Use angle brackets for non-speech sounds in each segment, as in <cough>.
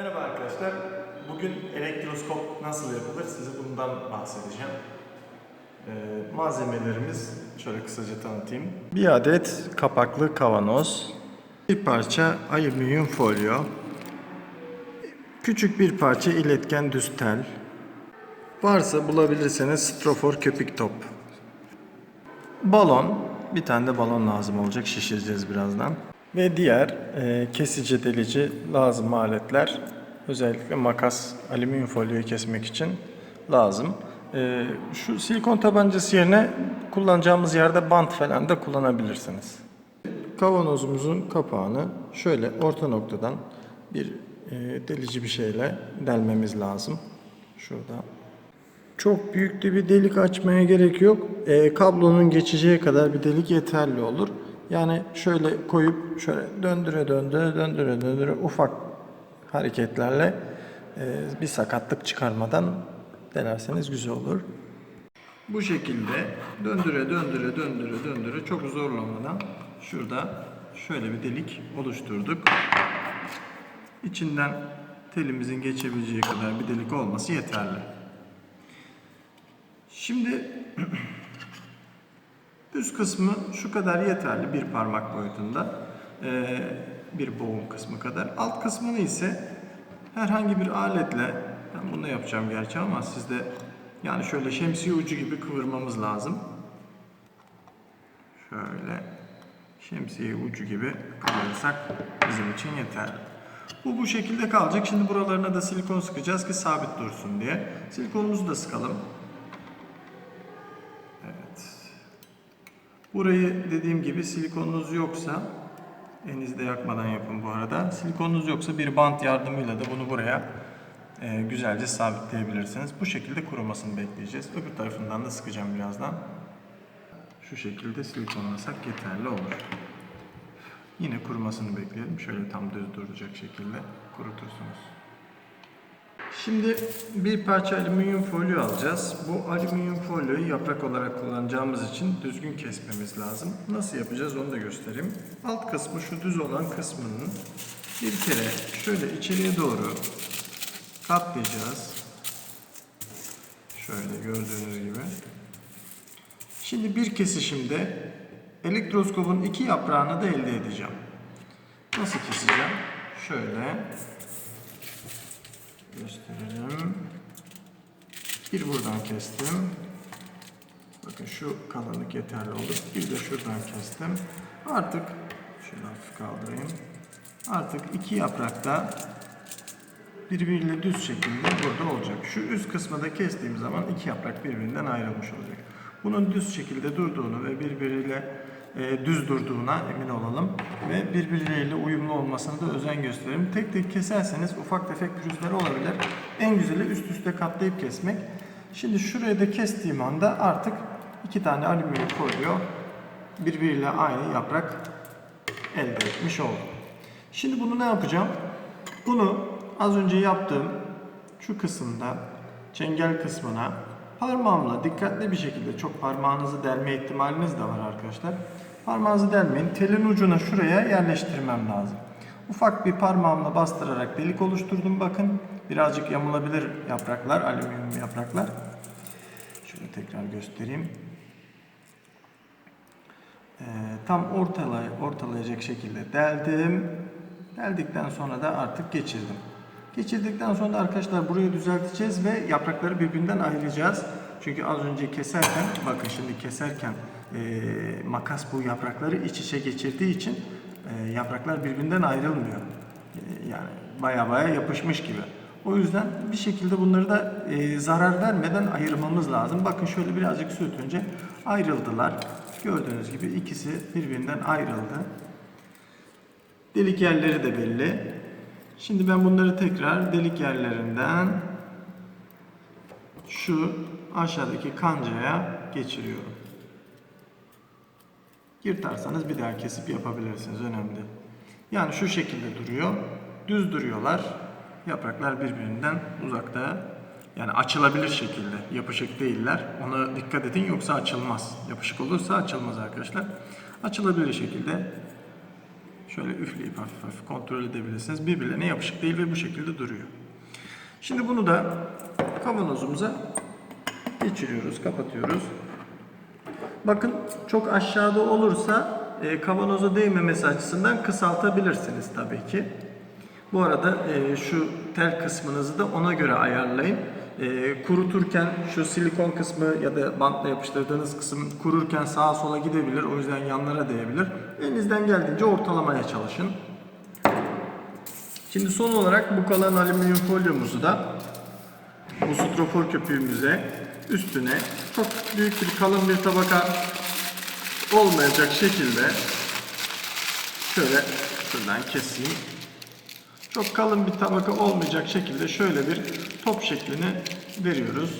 Merhaba arkadaşlar. Bugün elektroskop nasıl yapılır size bundan bahsedeceğim. Ee, malzemelerimiz şöyle kısaca tanıtayım. Bir adet kapaklı kavanoz, bir parça alüminyum folyo, küçük bir parça iletken düz tel, varsa bulabilirseniz strofor köpük top, balon, bir tane de balon lazım olacak şişireceğiz birazdan. Ve diğer e, kesici delici lazım aletler özellikle makas alüminyum folyoyu kesmek için lazım. E, şu silikon tabancası yerine kullanacağımız yerde bant falan da kullanabilirsiniz. Kavanozumuzun kapağını şöyle orta noktadan bir e, delici bir şeyle delmemiz lazım. Şurada çok büyük de bir delik açmaya gerek yok. Ee, kablonun geçeceği kadar bir delik yeterli olur. Yani şöyle koyup şöyle döndüre döndüre döndüre döndüre ufak hareketlerle e, bir sakatlık çıkarmadan denerseniz güzel olur. Bu şekilde döndüre döndüre döndüre döndüre çok zorlamadan şurada şöyle bir delik oluşturduk. İçinden telimizin geçebileceği kadar bir delik olması yeterli. Şimdi <clears throat> üst kısmı şu kadar yeterli bir parmak boyutunda bir boğum kısmı kadar. Alt kısmını ise herhangi bir aletle ben bunu yapacağım gerçi ama sizde yani şöyle şemsiye ucu gibi kıvırmamız lazım. Şöyle şemsiye ucu gibi kıvırırsak bizim için yeterli. Bu bu şekilde kalacak. Şimdi buralarına da silikon sıkacağız ki sabit dursun diye. Silikonumuzu da sıkalım. Burayı dediğim gibi silikonunuz yoksa elinizde yakmadan yapın bu arada. Silikonunuz yoksa bir bant yardımıyla da bunu buraya e, güzelce sabitleyebilirsiniz. Bu şekilde kurumasını bekleyeceğiz. Öbür tarafından da sıkacağım birazdan. Şu şekilde silikonlasak yeterli olur. Yine kurumasını bekleyelim. Şöyle tam düz duracak şekilde kurutursunuz. Şimdi bir parça alüminyum folyo alacağız. Bu alüminyum folyoyu yaprak olarak kullanacağımız için düzgün kesmemiz lazım. Nasıl yapacağız onu da göstereyim. Alt kısmı şu düz olan kısmının bir kere şöyle içeriye doğru katlayacağız. Şöyle gördüğünüz gibi. Şimdi bir kesişimde elektroskopun iki yaprağını da elde edeceğim. Nasıl keseceğim? Şöyle gösterelim. Bir buradan kestim. Bakın şu kalınlık yeterli olur. Bir de şuradan kestim. Artık şöyle hafif kaldırayım. Artık iki yaprak da birbiriyle düz şekilde burada olacak. Şu üst kısmı da kestiğim zaman iki yaprak birbirinden ayrılmış olacak. Bunun düz şekilde durduğunu ve birbiriyle e, düz durduğuna emin olalım ve birbirleriyle uyumlu olmasına da özen gösterelim. Tek tek keserseniz ufak tefek pürüzler olabilir. En güzeli üst üste katlayıp kesmek. Şimdi şuraya da kestiğim anda artık iki tane alüminyum folyo birbiriyle aynı yaprak elde etmiş oldum. Şimdi bunu ne yapacağım? Bunu az önce yaptığım şu kısımda çengel kısmına parmağımla dikkatli bir şekilde çok parmağınızı delme ihtimaliniz de var arkadaşlar. Parmağınızı delmeyin. Telin ucuna şuraya yerleştirmem lazım. Ufak bir parmağımla bastırarak delik oluşturdum bakın. Birazcık yamulabilir yapraklar, alüminyum yapraklar. Şöyle tekrar göstereyim. Ee, tam ortalay ortalayacak şekilde deldim. Deldikten sonra da artık geçirdim. Geçirdikten sonra da arkadaşlar burayı düzelteceğiz ve yaprakları birbirinden ayıracağız. Çünkü az önce keserken, bakın şimdi keserken e, makas bu yaprakları iç içe geçirdiği için e, yapraklar birbirinden ayrılmıyor. E, yani baya baya yapışmış gibi. O yüzden bir şekilde bunları da e, zarar vermeden ayırmamız lazım. Bakın şöyle birazcık sürtünce ayrıldılar. Gördüğünüz gibi ikisi birbirinden ayrıldı. Delik yerleri de belli. Şimdi ben bunları tekrar delik yerlerinden şu aşağıdaki kancaya geçiriyorum. Yırtarsanız bir daha kesip yapabilirsiniz. Önemli. Yani şu şekilde duruyor. Düz duruyorlar. Yapraklar birbirinden uzakta. Yani açılabilir şekilde. Yapışık değiller. Ona dikkat edin yoksa açılmaz. Yapışık olursa açılmaz arkadaşlar. Açılabilir şekilde Şöyle üfleyip hafif hafif kontrol edebilirsiniz. Birbirlerine yapışık değil ve bu şekilde duruyor. Şimdi bunu da kavanozumuza geçiriyoruz, kapatıyoruz. Bakın çok aşağıda olursa e, kavanoza değmemesi açısından kısaltabilirsiniz tabii ki. Bu arada e, şu tel kısmınızı da ona göre ayarlayın. E, kuruturken şu silikon kısmı ya da bantla yapıştırdığınız kısım kururken sağa sola gidebilir. O yüzden yanlara değebilir. Elinizden geldiğince ortalamaya çalışın. Şimdi son olarak bu kalan alüminyum folyomuzu da bu strofor köpüğümüze üstüne çok büyük bir kalın bir tabaka olmayacak şekilde şöyle şuradan keseyim. Çok kalın bir tabaka olmayacak şekilde şöyle bir top şeklini veriyoruz.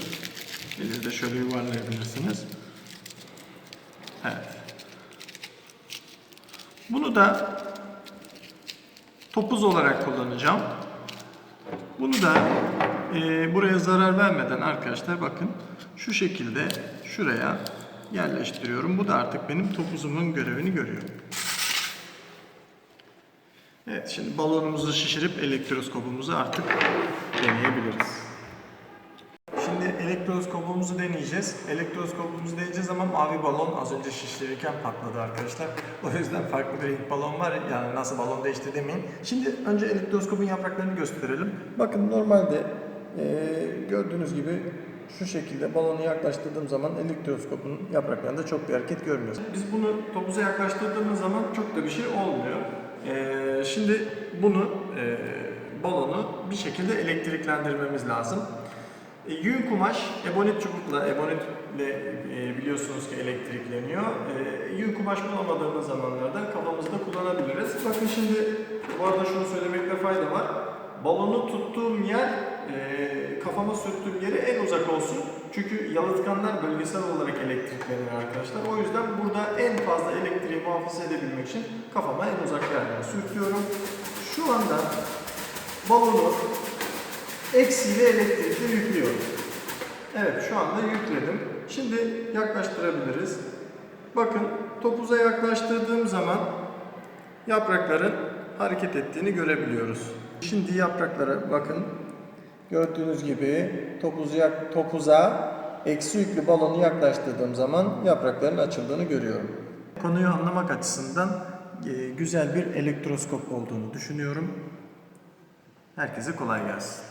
Elinizde şöyle yuvarlayabilirsiniz. Evet. Bunu da topuz olarak kullanacağım. Bunu da e, buraya zarar vermeden arkadaşlar bakın şu şekilde şuraya yerleştiriyorum. Bu da artık benim topuzumun görevini görüyor. Evet şimdi balonumuzu şişirip elektroskopumuzu artık deneyebiliriz. Şimdi elektroskopumuzu deneyeceğiz. Elektroskopumuzu deneyeceğiz zaman mavi balon az önce şişirirken patladı arkadaşlar. O yüzden farklı bir renk balon var. Yani nasıl balon değişti demeyin. Şimdi önce elektroskopun yapraklarını gösterelim. Bakın normalde eee, gördüğünüz gibi şu şekilde balonu yaklaştırdığım zaman elektroskopun yapraklarında çok bir hareket görmüyoruz. Biz bunu topuza yaklaştırdığımız zaman çok da bir şey olmuyor. Eee, şimdi bunu eee, balonu bir şekilde elektriklendirmemiz lazım. E, Yün kumaş, ebonit çubukla, ebonitle e, biliyorsunuz ki elektrikleniyor. E, yün kumaş bulamadığımız zamanlarda kafamızda kullanabiliriz. Bakın şimdi bu arada şunu söylemekte fayda var. Balonu tuttuğum yer e, kafama sürttüğüm yere en uzak olsun. Çünkü yalıtkanlar bölgesel olarak elektrikleniyor arkadaşlar. O yüzden burada en fazla elektriği muhafaza edebilmek için kafama en uzak yerden sürtüyorum. Şu anda balonu eksiyle elektrikle yüklüyorum. Evet şu anda yükledim. Şimdi yaklaştırabiliriz. Bakın topuza yaklaştırdığım zaman yaprakların hareket ettiğini görebiliyoruz. Şimdi yapraklara bakın. Gördüğünüz gibi topuzu yak- topuza eksi yüklü balonu yaklaştırdığım zaman yaprakların açıldığını görüyorum. Konuyu anlamak açısından e, güzel bir elektroskop olduğunu düşünüyorum. Herkese kolay gelsin.